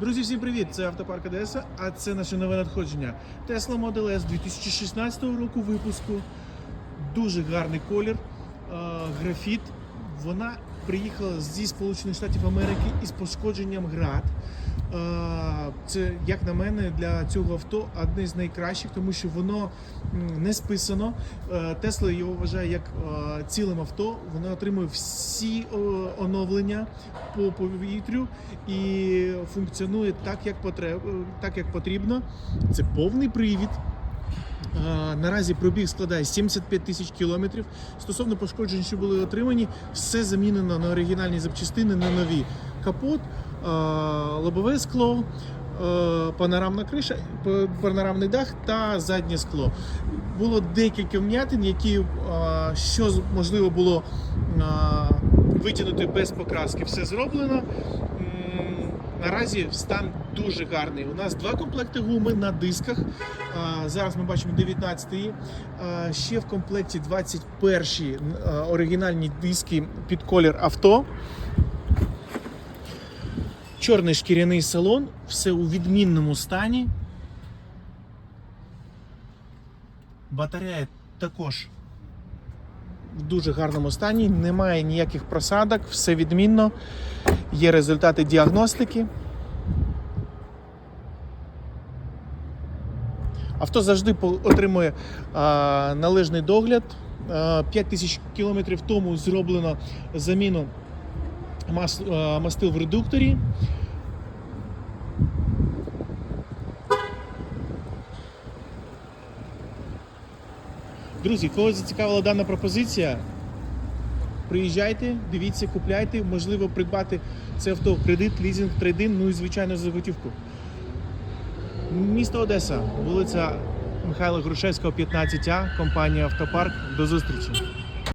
Друзі, всім привіт! Це автопарк Одеса, а це наше нове надходження. Tesla Model S 2016 року випуску. Дуже гарний колір, е, графіт. Вона приїхала зі Сполучених Штатів Америки із пошкодженням град. Е, Це, як на мене, для цього авто одне з найкращих, тому що воно не списано. Е, Тесла його вважає як е, цілим авто. Воно отримує всі оновлення по повітрю і функціонує так, як потреб, так, як потрібно. Це повний привід. Е, Наразі пробіг складає 75 тисяч кілометрів. Стосовно пошкоджень, що були отримані, все замінено на оригінальні запчастини, на нові. Капот, е, лобове скло, е, панорамна криша, панорамний дах та заднє скло. Було декілька вм'ятин, які що можливо було витягнути без покраски. Все зроблено. Наразі стан дуже гарний. У нас два комплекти гуми на дисках. Зараз ми бачимо 19-й. Ще в комплекті 21-й оригінальні диски під колір авто. Чорний шкіряний салон, все у відмінному стані. Батарея також в дуже гарному стані, немає ніяких просадок, все відмінно. Є результати діагностики. Авто завжди отримує а, належний догляд. А, 5 тисяч кілометрів тому зроблено заміну мас, а, мастил в редукторі. Друзі, кого зацікавила дана пропозиція, приїжджайте, дивіться, купляйте, можливо придбати це авто в кредит, лізинг, трейдин, ну і звичайно за готівку. Місто Одеса, вулиця Михайла Грушевського, 15А, компанія Автопарк. До зустрічі!